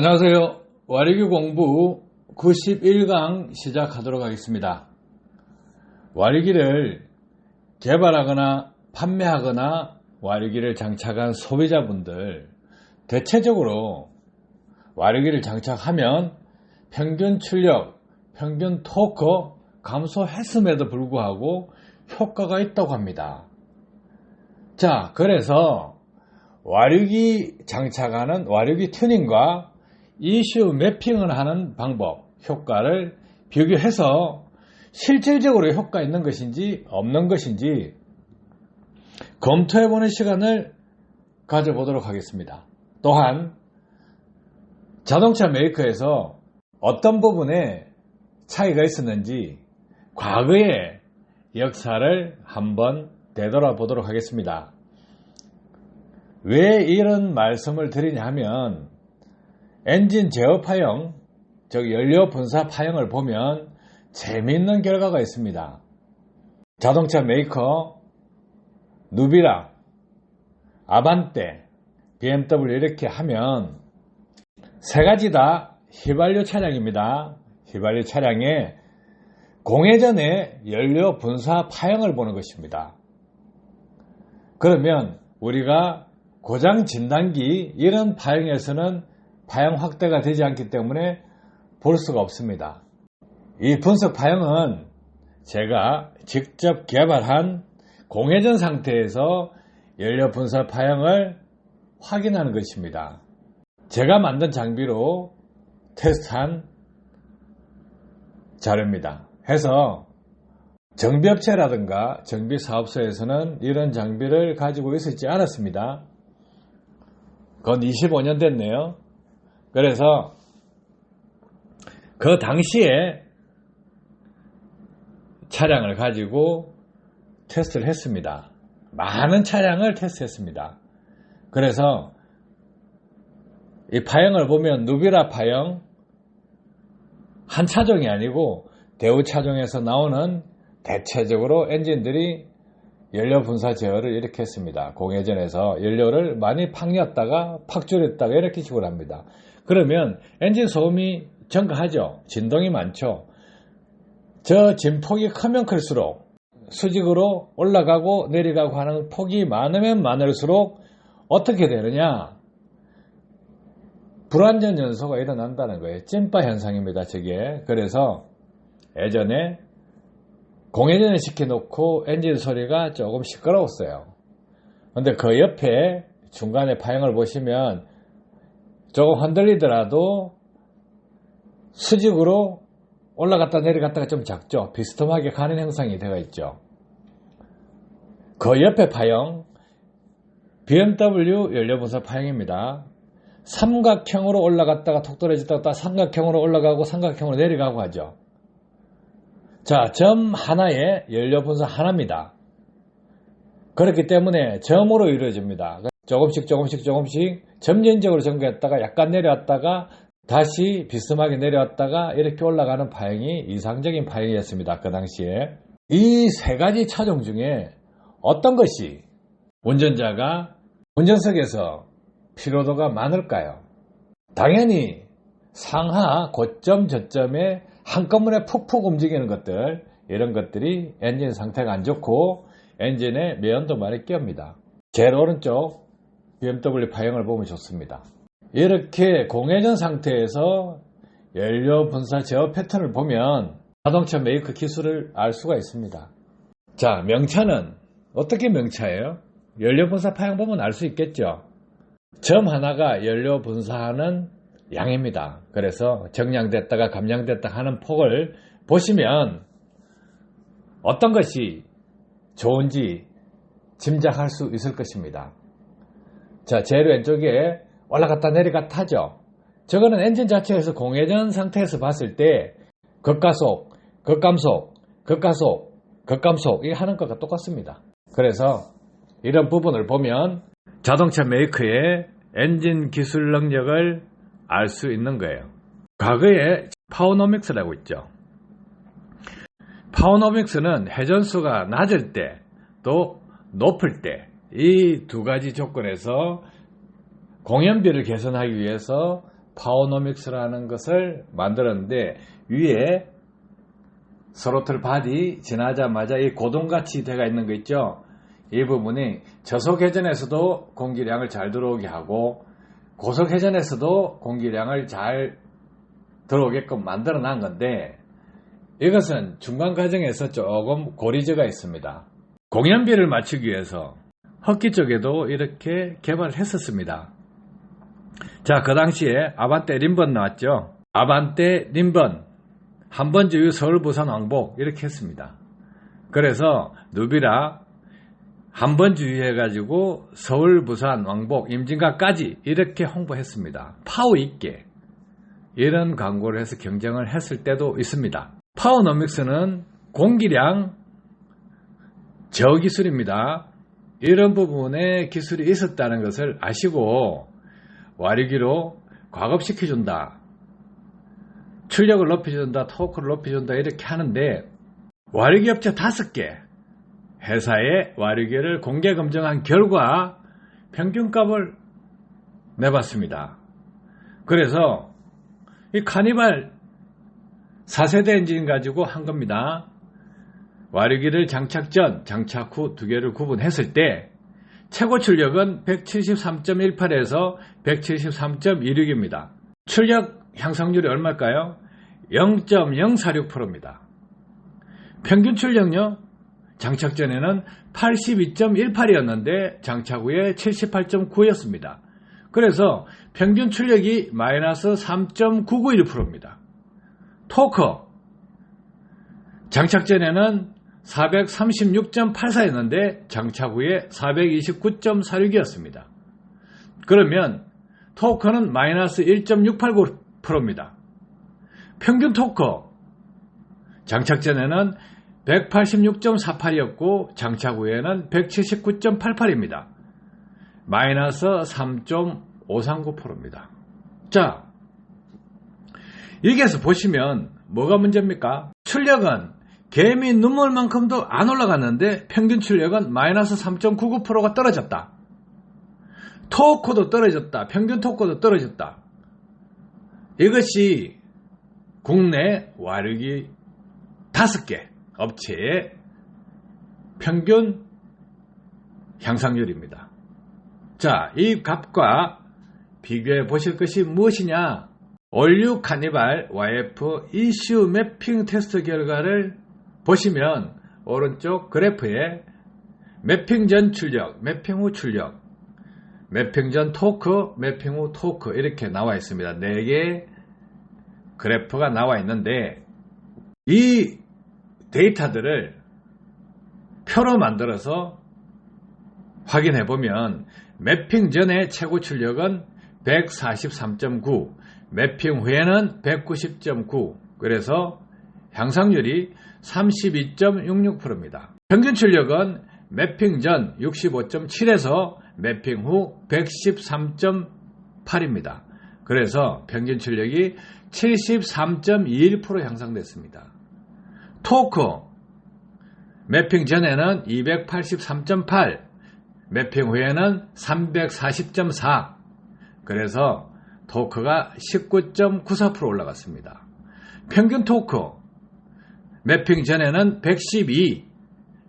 안녕하세요. 와리기 공부 91강 시작하도록 하겠습니다. 와리기를 개발하거나 판매하거나 와리기를 장착한 소비자분들 대체적으로 와리기를 장착하면 평균 출력, 평균 토크 감소했음에도 불구하고 효과가 있다고 합니다. 자, 그래서 와류기 장착하는 와류기 튜닝과 이슈 매핑을 하는 방법, 효과를 비교해서 실질적으로 효과 있는 것인지 없는 것인지 검토해보는 시간을 가져보도록 하겠습니다. 또한 자동차 메이커에서 어떤 부분에 차이가 있었는지 과거의 역사를 한번 되돌아보도록 하겠습니다. 왜 이런 말씀을 드리냐 하면 엔진 제어 파형, 즉 연료 분사 파형을 보면 재미있는 결과가 있습니다. 자동차 메이커 누비라, 아반떼, BMW 이렇게 하면 세 가지 다 휘발유 차량입니다. 휘발유 차량에 공회전에 연료 분사 파형을 보는 것입니다. 그러면 우리가 고장 진단기 이런 파형에서는 파형 확대가 되지 않기 때문에 볼 수가 없습니다. 이 분석 파형은 제가 직접 개발한 공회전 상태에서 연료 분사 파형을 확인하는 것입니다. 제가 만든 장비로 테스트한 자료입니다. 해서 정비업체라든가 정비사업소에서는 이런 장비를 가지고 있었지 않았습니다. 그건 25년 됐네요. 그래서 그 당시에 차량을 가지고 테스트를 했습니다. 많은 차량을 테스트했습니다. 그래서 이 파형을 보면 누비라 파형 한 차종이 아니고 대우 차종에서 나오는 대체적으로 엔진들이 연료 분사 제어를 이렇게 했습니다. 공회전에서 연료를 많이 팍 냈다가 팍 줄였다가 이렇게 식으로 합니다. 그러면 엔진 소음이 증가하죠. 진동이 많죠. 저 진폭이 크면 클수록 수직으로 올라가고 내려가고 하는 폭이 많으면 많을수록 어떻게 되느냐? 불완전 연소가 일어난다는 거예요. 찐빠 현상입니다. 저게. 그래서 예전에 공회전을 시켜놓고 엔진 소리가 조금 시끄러웠어요. 근데 그 옆에 중간에 파형을 보시면 조금 흔들리더라도 수직으로 올라갔다 내려갔다가 좀 작죠. 비스듬하게 가는 형상이 되어 있죠. 그 옆에 파형 BMW 연료분사 파형입니다. 삼각형으로 올라갔다가 톡 떨어졌다가 삼각형으로 올라가고 삼각형으로 내려가고 하죠. 자, 점 하나에 연료 분사 하나입니다. 그렇기 때문에 점으로 이루어집니다. 조금씩 조금씩 조금씩 점진적으로 전개했다가 약간 내려왔다가 다시 비스듬하게 내려왔다가 이렇게 올라가는 파형이 이상적인 파형이었습니다. 그 당시에. 이 세 가지 차종 중에 어떤 것이 운전자가 운전석에서 피로도가 많을까요? 당연히 상하 고점 저점에 한꺼번에 푹푹 움직이는 것들 이런 것들이 엔진 상태가 안 좋고 엔진에 매연도 많이 끼옵니다. 제일 오른쪽 BMW 파형을 보면 좋습니다. 이렇게 공회전 상태에서 연료 분사 제어 패턴을 보면 자동차 메이커 기술을 알 수가 있습니다. 자, 명차는 어떻게 명차예요? 연료 분사 파형 보면 알 수 있겠죠. 점 하나가 연료 분사하는 양입니다. 그래서 정량됐다가 감량됐다 하는 폭을 보시면 어떤 것이 좋은지 짐작할 수 있을 것입니다. 자, 제일 왼쪽에 올라갔다 내려갔다 하죠. 저거는 엔진 자체에서 공회전 상태에서 봤을 때 극가속, 극감속, 극가속, 극감속 이 하는 것과 똑같습니다. 그래서 이런 부분을 보면 자동차 메이커의 엔진 기술 능력을 알 수 있는 거예요. 과거에 파워노믹스라고 있죠. 파워노믹스는 회전수가 낮을 때 또 높을 때 이 두 가지 조건에서 공연비를 개선하기 위해서 파워노믹스라는 것을 만들었는데 위에 스로틀 바디 지나자마자 이 고동같이 되어 있는 거 있죠. 이 부분이 저속 회전에서도 공기량을 잘 들어오게 하고 고속 회전에서도 공기량을 잘 들어오게끔 만들어 놓은 건데 이것은 중간 과정에서 조금 고리제가 있습니다. 공연비를 맞추기 위해서 헛기 쪽에도 이렇게 개발을 했었습니다. 자, 그 당시에 아반떼 림번 나왔죠. 아반떼 림번 한번 주유 서울 부산 왕복 이렇게 했습니다. 그래서 누비라 한번 주유해가지고 서울 부산 왕복 임진각까지 이렇게 홍보했습니다. 파워 있게 이런 광고를 해서 경쟁을 했을 때도 있습니다. 파워노믹스는 공기량 저기술입니다. 이런 부분에 기술이 있었다는 것을 아시고 와리기로 과급시켜준다. 출력을 높여준다. 토크를 높여준다. 이렇게 하는데 와리기 업체 다섯 개 회사의 와리기를 공개 검증한 결과 평균값을 내봤습니다. 그래서 이 카니발 4세대 엔진 가지고 한 겁니다. 와르기를 장착 전, 장착 후 두 개를 구분했을 때 최고 출력은 173.18에서 173.26입니다. 출력 향상률이 얼마일까요? 0.046%입니다. 평균 출력요? 장착 전에는 82.18이었는데 장착 후에 78.9였습니다. 그래서 평균 출력이 마이너스 3.991%입니다. 토크 장착 전에는 436.84였는데 장착 후에 429.46이었습니다. 그러면 토크는 마이너스 1.689%입니다. 평균 토크 장착 전에는 186.48이었고 장착 후에는 179.88입니다. 마이너스 3.539%입니다. 자, 여기에서 보시면 뭐가 문제입니까? 출력은 개미 눈물만큼도 안 올라갔는데 평균 출력은 마이너스 3.99%가 떨어졌다. 토크도 떨어졌다. 평균 토크도 떨어졌다. 이것이 국내 와르기 5개 업체의 평균 향상률입니다. 자, 이 값과 비교해 보실 것이 무엇이냐? 올류 카니발 YF 이슈 매핑 테스트 결과를 보시면 오른쪽 그래프에 매핑 전 출력, 매핑 후 출력, 매핑 전 토크, 매핑 후 토크 이렇게 나와 있습니다. 4개 그래프가 나와 있는데 이 데이터들을 표로 만들어서 확인해 보면 매핑 전의 최고 출력은 143.9, 매핑 후에는 190.9. 그래서 향상률이 32.66%입니다. 평균 출력은 매핑 전 65.7에서 매핑 후 113.8입니다. 그래서 평균 출력이 73.21% 향상됐습니다. 토크 매핑 전에는 283.8, 매핑 후에는 340.4. 그래서 토크가 19.94% 올라갔습니다. 평균 토크 매핑 전에는 112,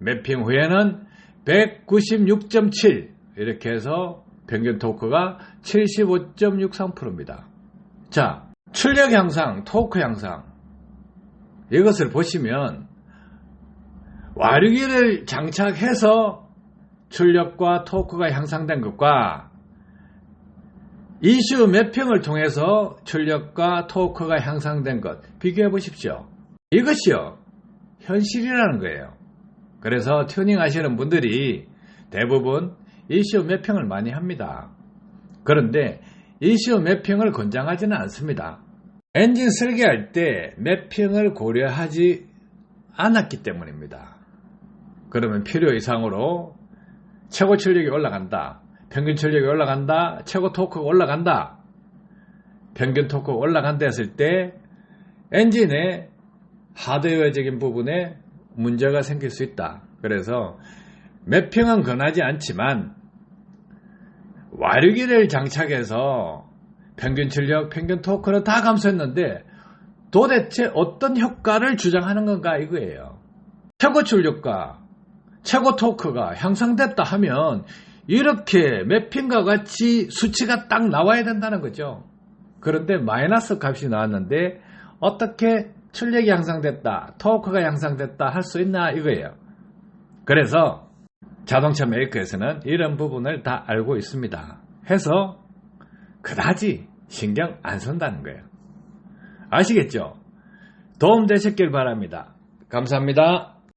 매핑 후에는 196.7 이렇게 해서 평균 토크가 75.63%입니다. 자, 출력 향상, 토크 향상 이것을 보시면 와류기를 장착해서 출력과 토크가 향상된 것과 이슈 매핑을 통해서 출력과 토크가 향상된 것 비교해 보십시오. 이것이요 현실이라는 거예요. 그래서 튜닝 하시는 분들이 대부분 이슈 매핑을 많이 합니다. 그런데 이슈 매핑을 권장하지는 않습니다. 엔진 설계할 때 매핑을 고려하지 않았기 때문입니다. 그러면 필요 이상으로 최고 출력이 올라간다. 평균 출력이 올라간다. 최고 토크가 올라간다. 평균 토크가 올라간다 했을 때 엔진의 하드웨어적인 부분에 문제가 생길 수 있다. 그래서 매핑은 권하지 않지만 와류기를 장착해서 평균 출력, 평균 토크를 다 감소했는데 도대체 어떤 효과를 주장하는 건가 이거예요. 최고 출력과 최고 토크가 향상됐다 하면 이렇게 매핑과 같이 수치가 딱 나와야 된다는 거죠. 그런데 마이너스 값이 나왔는데 어떻게 출력이 향상됐다, 토크가 향상됐다 할 수 있나 이거예요. 그래서 자동차 메이커에서는 이런 부분을 다 알고 있습니다. 해서 그다지 신경 안 쓴다는 거예요. 아시겠죠? 도움 되셨길 바랍니다. 감사합니다.